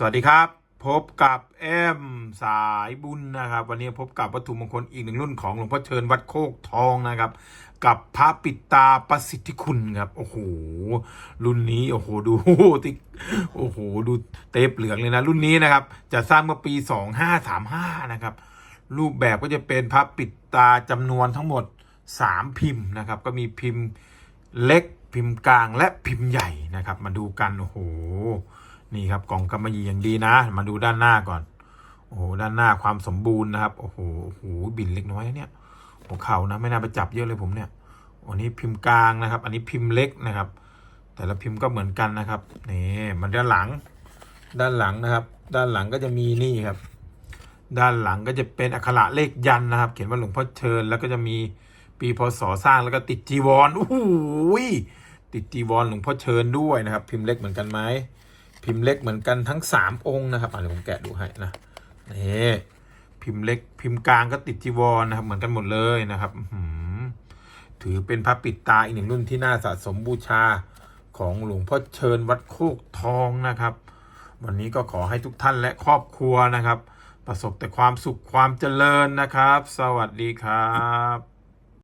สวัสดีครับ พบกับแอมสายบุญนะครับ วันนี้พบกับวัตถุมงคลอีกหนึ่งรุ่นของหลวงพ่อเชิญวัดโคกทองนะครับ กับพระปิดตาประสิทธิคุณครับโอ้โหรุ่นนี้โอ้โหดูที่โอ้โหดูเตปเหลืองเลยนะรุ่นนี้นะครับ จะสร้างเมื่อปี 2535 นะครับ รูปแบบก็จะเป็นพระปิดตาจำนวนทั้งหมด 3 พิมพ์นะครับ ก็มีพิมพ์เล็กพิมพ์กลางและพิมพ์ใหญ่นะครับ มาดูกันโอ้โห นี่ครับกล่องกำมะหยี่อย่างดีนะ มาดูด้านหน้าก่อน โอ้โหด้านหน้าความสมบูรณ์นะครับ โอ้โหโอ้โหบินเล็กน้อยเนี่ยหัวเข่านะไม่น่าไปจับเยอะเลยผมเนี่ยอันนี้พิมพ์กลางนะครับ อันนี้พิมพ์เล็กนะครับ แต่ละพิมพ์ก็เหมือนกันนะครับนี่มันด้านหลัง ด้านหลังนะครับ ด้านหลังก็จะมีนี่ครับ ด้านหลังก็จะเป็นอักขระเลขยันนะครับ เขียนว่าหลวงพ่อเชิญแล้วก็จะมีปีพศสร้างแล้วก็ติดจีวรโอ้โหติดจีวรหลวงพ่อเชิญด้วยนะครับ พิมพ์เล็กเหมือนกันไหม พิมพ์เล็กเหมือนกันทั้งสามองค์นะครับอะเดี๋ยวผมแกะดูให้นะนี่พิมพ์เล็กพิมพ์กลางก็ติดจีวรนะครับ เหมือนกันหมดเลยนะครับถือเป็นพระปิดตาอีกหนึ่งรุ่นที่น่าสะสมบูชาของหลวงพ่อเชิญวัดโคกทองนะครับ วันนี้ก็ขอให้ทุกท่านและครอบครัวนะครับ ประสบแต่ความสุขความเจริญนะครับ สวัสดีครับ